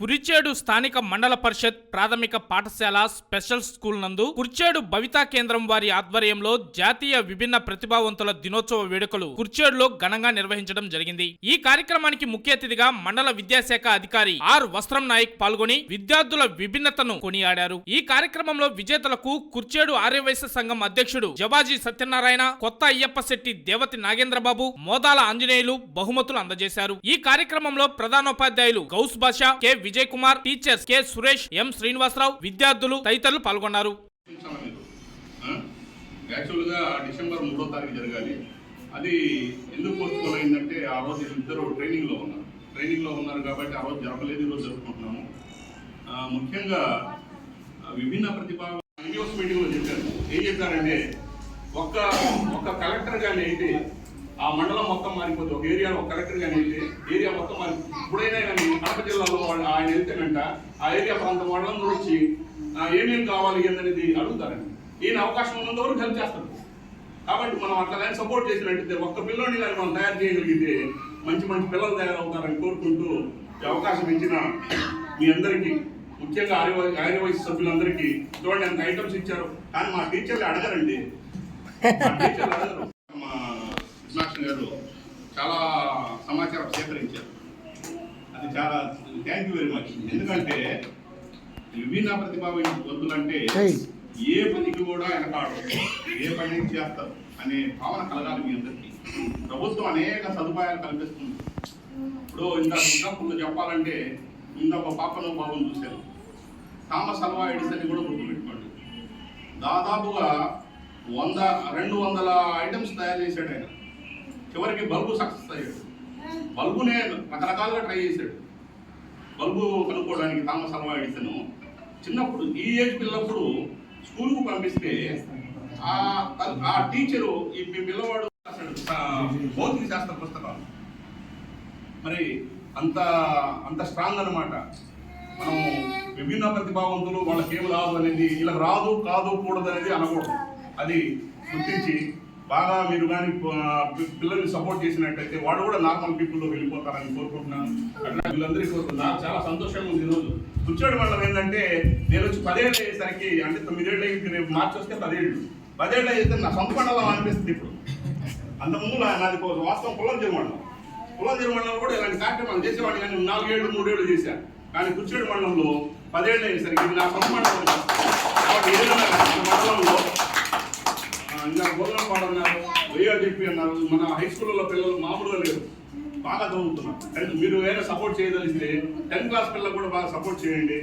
కురిచేడు స్థానిక మండల పరిషత్ ప్రాథమిక పాఠశాల స్పెషల్ స్కూల్ నందు కుర్చేడు భవితా కేంద్రం వారి ఆధ్వర్యంలో జాతీయ విభిన్న ప్రతిభావంతుల దినోత్సవ వేడుకలు కుర్చేడులో ఘనంగా నిర్వహించడం జరిగింది. ఈ కార్యక్రమానికి ముఖ్య అతిథిగా మండల విద్యాశాఖ అధికారి ఆర్ వస్త్రం నాయక్ పాల్గొని విద్యార్థుల విభిన్నతను కొనియాడారు. ఈ కార్యక్రమంలో విజేతలకు కుర్చేడు ఆర్యవైశ్య సంఘం అధ్యక్షుడు జవాజీ సత్యనారాయణ కొత్త అయ్యప్ప శెట్టి దేవతి నాగేంద్రబాబు మోదాల ఆంజనేయులు బహుమతులు అందజేశారు. ఈ కార్యక్రమంలో ప్రధానోపాధ్యాయులు Ghouse Basha K. Vijay Kumar teachers K. Suresh M. Srinivasarao విద్యార్థులు తదితరులు పాల్గొన్నారు. యాక్చువల్గా డిసెంబర్ మూడో తారీఖు జరగాలి. అది ఎందుకు పోస్ట్పోన్ అయిందంటే ఆ రోజు ఇద్దరు ట్రైనింగ్లో ఉన్నారు. ట్రైనింగ్లో ఉన్నారు కాబట్టి ఆ రోజు జరగలేదు ఈరోజు జరుపుకుంటున్నాము. ముఖ్యంగా విభిన్న ప్రతిభా ఎన్యూస్ మీటింగ్లో చెప్పారు. ఏం చెప్పారంటే ఒక్క ఒక్క కలెక్టర్ కానీ అయితే ఆ మండలం మొత్తం మారిపోతుంది ఒక ఏరియా ఒక కలెక్టర్ కానీ అయితే ఏరియా మొత్తం మారి ఇప్పుడైనా కానీ కడప జిల్లాలో ఆయన వెళ్తేనంట ఆ ఏరియా ప్రాంతం వాళ్ళందరూ వచ్చి ఏమేమి కావాలి ఏందనేది అడుగుతారండి ఈయన అవకాశం ఉన్నంత వరకు హెల్ప్ చేస్తారు కాబట్టి మనం అట్లా కానీ సపోర్ట్ చేసినట్టయితే ఒక్క పిల్లని కానీ మనం తయారు చేయగలిగితే మంచి మంచి పిల్లలు తయారవుతారని కోరుకుంటూ ఈ అవకాశం ఇచ్చిన మీ అందరికీ ముఖ్యంగా ఆర్య ఆర్య సభ్యులందరికీ చూడండి ఎంత ఐటమ్స్ ఇచ్చారు. కానీ మా టీచర్లు అడగరండి. మా టీచర్లు అడగరు. మా గారు చాలా సమాచారం సేకరించారు. అది చాలా థ్యాంక్ యూ వెరీ మచ్ ఎందుకంటే విభిన్న ప్రతిభావంతులంటే ఏ పనికి కూడా వెనకాడు ఏ పని చేస్తారు అనే భావన కలగాలి మీ అందరికీ. ప్రభుత్వం అనేక సదుపాయాలు కల్పిస్తుంది. ఇప్పుడు ఇందాక ఎగ్జాంపుల్ చెప్పాలంటే ఇందాక పాపను బాబుని చూశారు. థామస్ అల్వా ఎడిసన్ కూడా గుర్తుపెట్టుకోండి. దాదాపుగా వంద రెండు వందల ఐటమ్స్ తయారు చేశాడు ఆయన. చివరికి బల్బు సక్సెస్ అయ్యాడు. బల్బునే రకరకాలుగా ట్రై చేశాడు. బల్బు కనుక్కోవడానికి థామస్ అల్వా ఎడిసన్ చిన్నప్పుడు ఈ ఏజ్ పిల్లప్పుడు స్కూల్కు పంపిస్తే ఆ టీచరు ఈ పిల్లవాడు భౌతిక శాస్త్ర పుస్తకాలు మరి అంత అంత స్ట్రాంగ్ అన్నమాట. మనం విభిన్న ప్రతిభావంతులు వాళ్ళకి ఏమి రాదు అనేది ఇలా రాదు కాదు కూడదు అనేది అనకూడదు. అది గుర్తించి బాగా మీరు కానీ పిల్లల్ని సపోర్ట్ చేసినట్టయితే వాడు కూడా నార్మల్ పీపుల్లో వెళ్ళిపోతారని కోరుకుంటున్నాను అట్లా వీళ్ళందరికీ కోరుకుంటున్నాను నాకు చాలా సంతోషంగా ఉంది ఈరోజు. కూర్చోడు వల్ల ఏంటంటే నేను వచ్చి పదేళ్ళు అయ్యేసరికి అంటే తొమ్మిదేళ్ళు అయ్యి రేపు మార్చి వస్తే పదేళ్ళు. పదేళ్ళు అయితే నా సొంత మండలం అనిపిస్తుంది ఇప్పుడు. అంతకుముందు నాది వాస్తవం కులం తిరుమండలం కులం తిరుమండలం కూడా ఇలాంటి కార్యక్రమాలు చేసేవాడిని కానీ నాలుగేళ్ళు మూడేళ్ళు చేశాను కానీ కూర్చోడు మండలంలో పదేళ్ళు అయ్యేసరికి ఇది నా సొంత మండలం ఏదైనా ఈ మండలంలో ఆ, ఇంకా గోధుమపాడు అన్నారు చెప్పి అన్నారు. మన హై స్కూల్లో పిల్లలు మామూలుగా లేరు. బాగా చదువుతున్నారు. మీరు ఏదైనా సపోర్ట్ చేయదలిస్తే టెన్త్ క్లాస్ పిల్లలు కూడా బాగా సపోర్ట్ చేయండి.